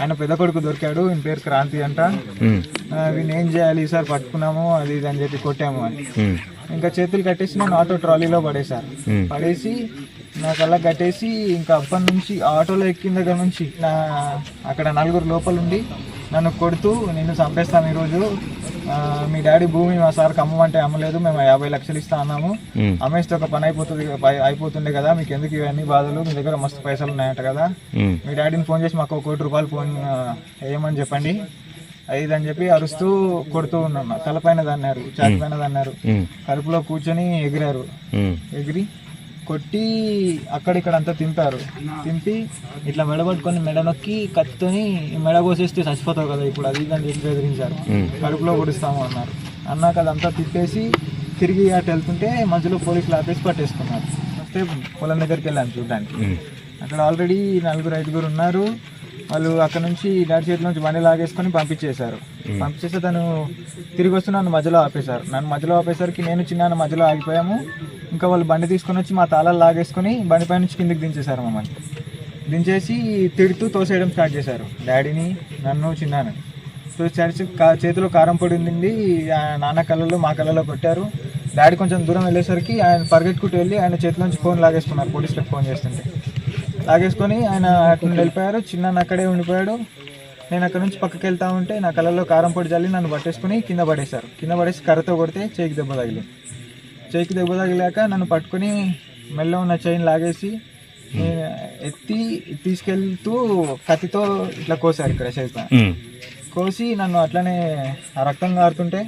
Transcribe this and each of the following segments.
ఆయన పెద్ద కొడుకు దొరికాడు ఈయన పేరు క్రాంతి అంట. వీడిని ఏం చేయాలి సార్ పట్టుకున్నాము అది ఇది అని చెప్పి కొట్టాము అని. ఇంకా చేతులు కట్టేసి నన్ను ఆటో ట్రాలీలో పడేశారు. పడేసి నాకు అలా కట్టేసి ఇంకా అప్పటి నుంచి ఆటోలో ఎక్కిన దగ్గర నుంచి నా అక్కడ నలుగురు లోపల ఉండి నన్ను కొడుతూ నిన్ను చంపేస్తాను ఈరోజు. మీ డాడీ భూమి మా సార్కి అమ్మమంటే అమ్మలేదు మేము యాభై లక్షలు ఇస్తా అన్నాము. అమ్మేస్తే ఒక పని అయిపోతుంది అయిపోతుండే కదా మీకు ఎందుకు ఇవన్నీ బాధలు? మీ దగ్గర మస్తు పైసలు ఉన్నాయంట కదా. మీ డాడీని ఫోన్ చేసి మాకు ఒక కోటి రూపాయలు ఫోన్ వేయమని చెప్పండి. ఐదు అని చెప్పి అరుస్తూ కొడుతూ ఉన్నాను తలపైన దన్నారు చాటి పైన దన్నారు ఉమ్, కడుపులో కూర్చొని ఎగిరారు. ఎగిరి కొట్టి అక్కడిక్కడ అంతా తింపారు. తింపి ఇట్లా మెడ పట్టుకొని మెడ నొక్కి కత్తితోని మెడ కోసేస్తే చచ్చిపోతావు కదా ఇప్పుడు అది ఇది అని చెప్పి బెదిరించారు. కడుపులో పొడుస్తాము అన్నారు. అన్నాక అదంతా తిప్పేసి తిరిగి అటు వెళ్తుంటే మధ్యలో పోలీసులు ఆపేసి పట్టేసుకున్నారు. వస్తే పొలం దగ్గరికి వెళ్ళాను చూడడానికి. అక్కడ ఆల్రెడీ నలుగురు ఐదుగురు ఉన్నారు. వాళ్ళు అక్కడ నుంచి డాడీ చేతిలో నుంచి బండి లాగేసుకొని పంపించేశారు. పంపించేస్తే తను తిరిగి వస్తూ నన్ను మధ్యలో ఆపేశారు. నన్ను మధ్యలో ఆపేసరికి నేను చిన్న మధ్యలో ఆగిపోయాము. ఇంకా వాళ్ళు బండి తీసుకొని వచ్చి మా తాళాలు లాగేసుకొని బండి పై నుంచి కిందికి దించేశారు మమ్మల్ని. దించేసి తిడుతూ తోసేయడం స్టార్ట్ చేశారు. డాడీని నన్ను చిన్నాను సో చరిచి కా- చేతిలో కారం పొడి ఉంది ఆ నాన్న కళ్ళలో మా కళ్ళలో కొట్టారు. డాడీ కొంచెం దూరం వెళ్ళేసరికి ఆయన పరిగెట్టుకుంటూ వెళ్ళి ఆయన చేతిలోంచి ఫోన్ లాగేసుకున్నారు. పోలీసులకు ఫోన్ చేస్తుంటే. లాగేసుకొని ఆయన అటు నుండి వెళ్ళిపోయారు. చిన్న అక్కడే ఉండిపోయాడు. నేను అక్కడ నుంచి పక్కకి వెళ్తా ఉంటే నా కళ్ళలో కారం పొడి చల్లి నన్ను పట్టేసుకుని కింద పడేశారు. కింద పడేసి కర్రతో కొడితే చేయికి దెబ్బ తగిలి. చేయికి దెబ్బ తగిలాక నన్ను పట్టుకొని మెల్ల ఉన్న చైన్ లాగేసి ఎత్తి తీసుకెళ్తూ కత్తితో ఇట్లా కోసారు ఇక్కడ. ఉమ్, కోసి నన్ను అట్లనే ఆ రక్తం కారుతుంటే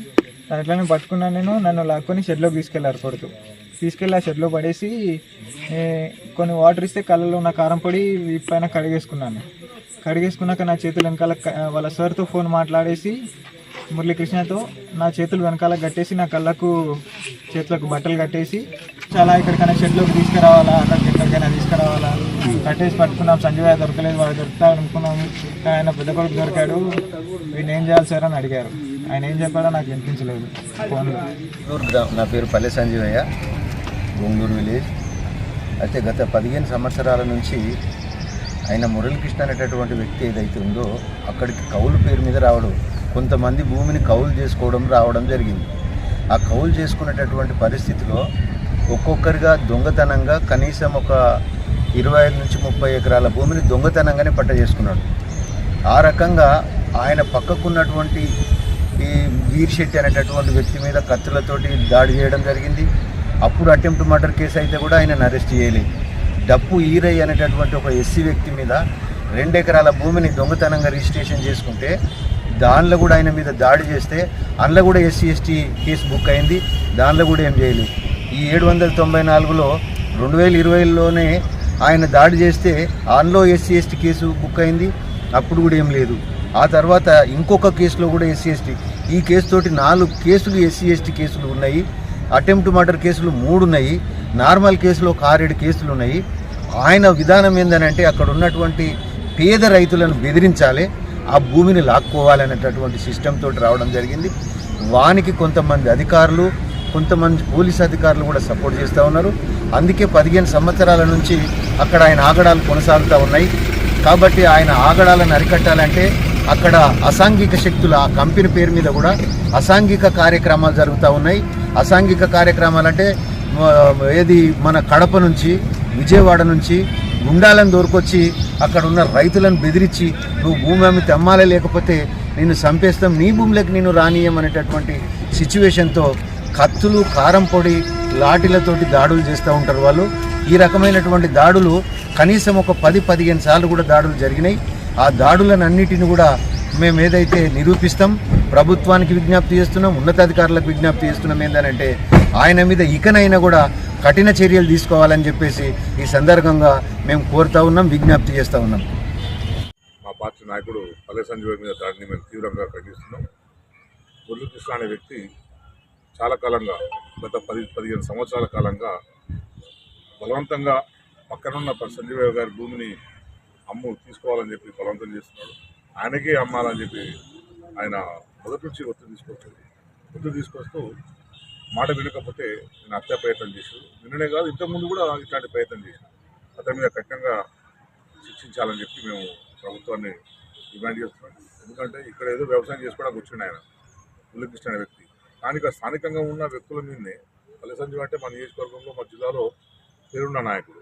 అట్లనే పట్టుకున్నాను నేను. నన్ను లాక్కొని షెడ్లోకి తీసుకెళ్ళారు కొడుతూ తీసుకెళ్ళి ఆ షెడ్లో పడేసి కొన్ని వాటర్ ఇస్తే కళ్ళలో ఉన్న కారం పొడి పైన కడిగేసుకున్నాను. కడిగేసుకున్నాక నా చేతులు వెనకాల వాళ్ళ సార్తో ఫోన్ మాట్లాడేసి మురళీకృష్ణతో నా చేతులు వెనకాల కట్టేసి నా కళ్ళకు చేతులకు బట్టలు కట్టేసి చాలా ఇక్కడికైనా షెడ్లోకి తీసుకురావాలా? అక్కడికి ఎక్కడికైనా తీసుకురావాలా? కట్టేసి పట్టుకున్నాం సంజయ్ దొరకలేదు వాడు దొరుకుతాడు అనుకున్నాము ఆయన పెద్ద కొడుకు దొరికాడు వీడిని ఏం చేయాలి సార్ అని అడిగారు. ఆయన ఏం చెప్పాడో నాకు వినిపించలేదు ఫోన్లో. నా పేరు పల్లె సంజీవయ్య. గోంగూరు విలేజ్. అయితే గత పదిహేను సంవత్సరాల నుంచి ఆయన మురళీకృష్ణ అనేటటువంటి వ్యక్తి ఏదైతే ఉందో అక్కడికి కౌలు పేరు మీద రావడం కొంతమంది భూమిని కౌలు చేసుకోవడం రావడం జరిగింది. ఆ కౌలు చేసుకునేటటువంటి పరిస్థితిలో ఒక్కొక్కరిగా దొంగతనంగా కనీసం ఒక ఇరవై ఐదు నుంచి ముప్పై ఎకరాల భూమిని దొంగతనంగానే పట్ట చేసుకున్నాడు. ఆ రకంగా ఆయన పక్కకున్నటువంటి ఈ వీర్ శెట్టి అనేటటువంటి వ్యక్తి మీద కత్తులతోటి దాడి చేయడం జరిగింది. అప్పుడు అటెంప్ట్ మర్డర్ కేసు అయితే కూడా ఆయనను అరెస్ట్ చేయలేదు డప్పు ఈరై అనేటటువంటి ఒక ఎస్సీ వ్యక్తి మీద రెండు ఎకరాల భూమిని దొంగతనంగా రిజిస్ట్రేషన్ చేసుకుంటే దానిలో కూడా ఆయన మీద దాడి చేస్తే అందులో కూడా ఎస్సీ ఎస్టీ కేసు బుక్ అయింది దానిలో కూడా ఏం చేయలేదు ఈ ఏడు వందల తొంభై నాలుగులో రెండు వేల ఇరవైలోనే ఆయన దాడి చేస్తే అందులో ఎస్సీ ఎస్టీ కేసు బుక్ అయింది అప్పుడు కూడా ఏం లేదు. ఆ తర్వాత ఇంకొక కేసులో కూడా ఎస్సీ ఎస్టీ. ఈ కేసు తోటి నాలుగు కేసులు ఎస్సీ ఎస్టీ కేసులు ఉన్నాయి. అటెంప్ట్ మర్డర్ కేసులు మూడు ఉన్నాయి నార్మల్ కేసులో ఒక ఆరేడు కేసులు ఉన్నాయి ఆయన విధానం ఏంటంటే అక్కడ ఉన్నటువంటి పేద రైతులను బెదిరించాలి ఆ భూమిని లాక్కోవాలనేటటువంటి సిస్టమ్ తోటి రావడం జరిగింది. వానికి కొంతమంది అధికారులు కొంతమంది పోలీస్ అధికారులు కూడా సపోర్ట్ చేస్తూ ఉన్నారు. అందుకే పదిహేను సంవత్సరాల నుంచి అక్కడ ఆయన ఆగడాలు కొనసాగుతూ ఉన్నాయి. కాబట్టి ఆయన ఆగడాలను అరికట్టాలంటే అక్కడ అసాంఘిక శక్తులు ఆ కంపెనీ పేరు మీద కూడా అసాంఘిక కార్యక్రమాలు జరుగుతూ ఉన్నాయి. అసాంఘిక కార్యక్రమాలు అంటే ఏది మన కడప నుంచి విజయవాడ నుంచి గుండాలను దొరికొచ్చి అక్కడ ఉన్న రైతులను బెదిరించి నువ్వు భూమి అమ్మి తెమ్మాలే లేకపోతే నిన్ను చంపేస్తాం నీ భూమిలోకి నేను రానీయమనేటటువంటి సిచ్యువేషన్తో కత్తులు కారం పొడి లాఠీలతోటి దాడులు చేస్తూ ఉంటారు వాళ్ళు. ఈ రకమైనటువంటి దాడులు కనీసం ఒక పది పదిహేను సార్లు కూడా దాడులు జరిగినాయి. ఆ దాడులను అన్నిటిని కూడా మేము ఏదైతే నిరూపిస్తాం ప్రభుత్వానికి విజ్ఞప్తి చేస్తున్నాం ఉన్నతాధికారులకు విజ్ఞప్తి చేస్తున్నాం ఏంటంటే ఆయన మీద ఇకనైనా కూడా కఠిన చర్యలు తీసుకోవాలని చెప్పేసి ఈ సందర్భంగా మేము కోరుతా ఉన్నాం విజ్ఞప్తి చేస్తూ ఉన్నాం. మా పార్టీ నాయకుడు పల్లె సంజయ్ మీద దాడిని మేము తీవ్రంగా ఖండిస్తున్నాం. మురళీకృష్ణ అనే వ్యక్తి చాలా కాలంగా గత పది పదిహేను సంవత్సరాల కాలంగా బలవంతంగా పక్కనున్న ప- గారి భూమిని అమ్ము తీసుకోవాలని చెప్పి బలవంతం చేస్తున్నాడు. ఆయనకే అమ్మాలని చెప్పి ఆయన మొదటి నుంచి ఒత్తిడి తీసుకొచ్చాడు. ఒత్తిడి తీసుకొస్తూ మాట వినకపోతే నేను హత్యా ప్రయత్నం చేశాడు నిన్ననే కాదు ఇంతకుముందు కూడా ఇట్లాంటి ప్రయత్నం చేశాడు అతని మీద కఠినంగా శిక్షించాలని చెప్పి మేము ప్రభుత్వాన్ని డిమాండ్ చేస్తున్నాం. ఎందుకంటే ఇక్కడ ఏదో వ్యవసాయం చేసుకోవడానికి వచ్చిండు ఆయన మురళీకృష్ణ వ్యక్తి. కానీ ఇక్కడ స్థానికంగా ఉన్న వ్యక్తుల మీదనే పల్లె సంజీవ్ అంటే మా నియోజకవర్గంలో మా జిల్లాలో పేరున్న నాయకుడు.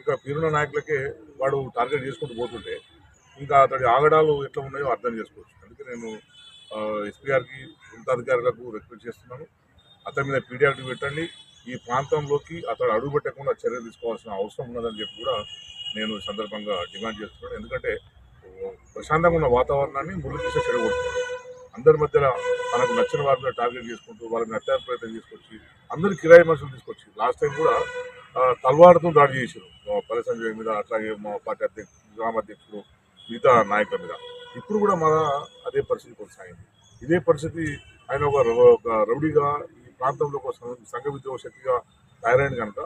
ఇక పేరున్న నాయకులకే వాడు టార్గెట్ చేసుకుంటూ పోతుంటే ఇంకా అతడి ఆగడాలు ఎట్లా ఉన్నాయో అర్థం చేసుకోవచ్చు. అందుకే నేను ఎస్పీ గారికి ఉన్నతాధికారులకు రిక్వెస్ట్ చేస్తున్నాను. అతని మీద పీడియాక్టివ్ పెట్టండి. ఈ ప్రాంతంలోకి అతడు అడుగుపెట్టకుండా చర్య తీసుకోవాల్సిన అవసరం ఉన్నదని చెప్పి కూడా నేను ఈ సందర్భంగా డిమాండ్ చేస్తున్నాను. ఎందుకంటే ప్రశాంతంగా ఉన్న వాతావరణాన్ని మురళీకృష్ణ చెడగొడుతున్నాడు అందరి మధ్యలో తనకు నచ్చిన వారి మీద టార్గెట్ చేసుకుంటూ వాళ్ళని హత్యా ప్రయత్నం తీసుకొచ్చి అందరు కిరాయి మనుషులు తీసుకొచ్చి లాస్ట్ టైం కూడా ఆ, దాడి చేశారు. మా పల్లె సంజయ్ మీద అట్లాగే మా పార్టీ అధ్యక్షుడు గ్రామ అధ్యక్షుడు మిగతా నాయకుల మీద. ఇప్పుడు కూడా మన అదే పరిస్థితి కొనసాగింది. ఇదే పరిస్థితి ఆయన ఒక ఒక రౌడీగా ఈ ప్రాంతంలో ఒక సంఘ విద్రోహ శక్తిగా తయారైన కనుక